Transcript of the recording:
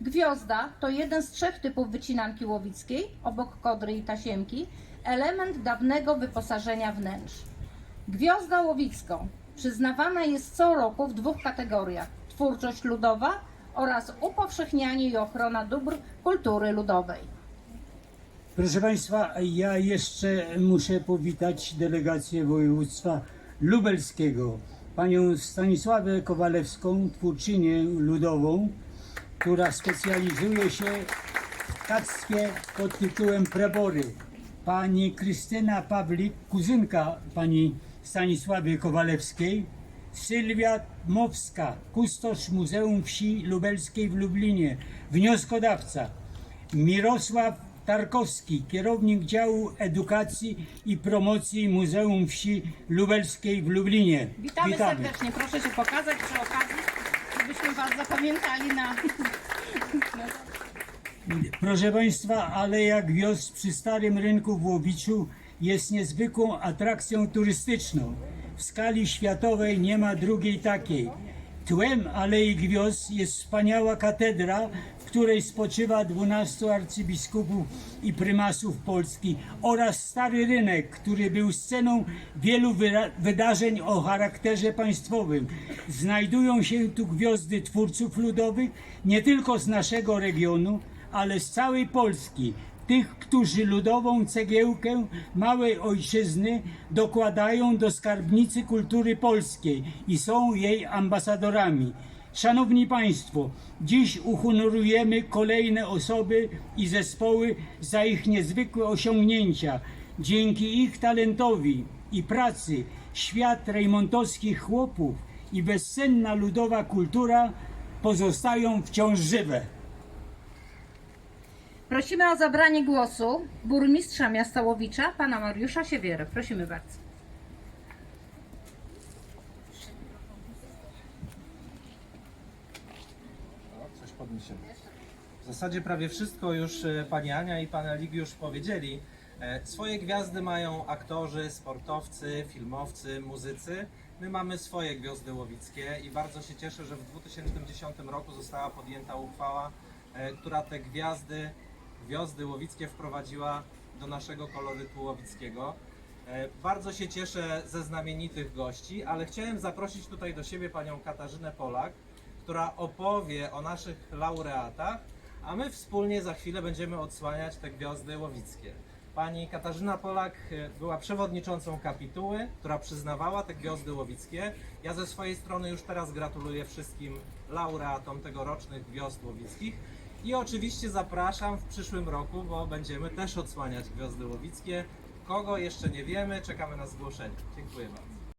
Gwiozda to jeden z trzech typów wycinanki łowickiej, obok kodry i tasiemki, element dawnego wyposażenia wnętrz. Gwiazda łowicką przyznawana jest co roku w dwóch kategoriach: twórczość ludowa oraz upowszechnianie i ochrona dóbr kultury ludowej. Proszę Państwa, ja jeszcze muszę powitać delegację województwa lubelskiego, panią Stanisławę Kowalewską, twórczynię ludową, która specjalizuje się w tkactwie pod tytułem Prebory. Pani Krystyna Pawlik, kuzynka pani Stanisławy Kowalewskiej, Sylwia Mowska, kustosz Muzeum Wsi Lubelskiej w Lublinie, wnioskodawca. Mirosław Tarkowski, kierownik działu edukacji i promocji Muzeum Wsi Lubelskiej w Lublinie. Witamy, serdecznie, proszę się pokazać przy okazji, żebyśmy Was zapamiętali na. Proszę Państwa, Aleja Gwiazd przy Starym Rynku w Łowiczu jest niezwykłą atrakcją turystyczną. W skali światowej nie ma drugiej takiej. Tłem Alei Gwiazd jest wspaniała katedra, której spoczywa 12 arcybiskupów i prymasów Polski oraz Stary Rynek, który był sceną wielu wydarzeń o charakterze państwowym. Znajdują się tu gwiazdy twórców ludowych nie tylko z naszego regionu, ale z całej Polski. Tych, którzy ludową cegiełkę małej ojczyzny dokładają do skarbnicy kultury polskiej i są jej ambasadorami. Szanowni Państwo, dziś uhonorujemy kolejne osoby i zespoły za ich niezwykłe osiągnięcia. Dzięki ich talentowi i pracy świat rejmontowskich chłopów i bezcenna ludowa kultura pozostają wciąż żywe. Prosimy o zabranie głosu burmistrza miasta Łowicza, pana Mariusza Siewierę. Prosimy bardzo. Podniesiemy. W zasadzie prawie wszystko już e, pani Ania i pan Eligiusz powiedzieli. E, Swoje gwiazdy mają aktorzy, sportowcy, filmowcy, muzycy. My mamy swoje gwiazdy łowickie i bardzo się cieszę, że w 2010 roku została podjęta uchwała, e, która te gwiazdy, gwiazdy łowickie wprowadziła do naszego kolorytu łowickiego. Bardzo się cieszę ze znamienitych gości, ale chciałem zaprosić tutaj do siebie panią Katarzynę Polak, która opowie o naszych laureatach, a my wspólnie za chwilę będziemy odsłaniać te gwiazdy łowickie. Pani Katarzyna Polak e, była przewodniczącą kapituły, która przyznawała te gwiazdy łowickie. Ja ze swojej strony już teraz gratuluję wszystkim laureatom tegorocznych gwiazd łowickich. I oczywiście zapraszam w przyszłym roku, bo będziemy też odsłaniać gwiazdy łowickie. Kogo jeszcze nie wiemy, czekamy na zgłoszenie. Dziękuję bardzo.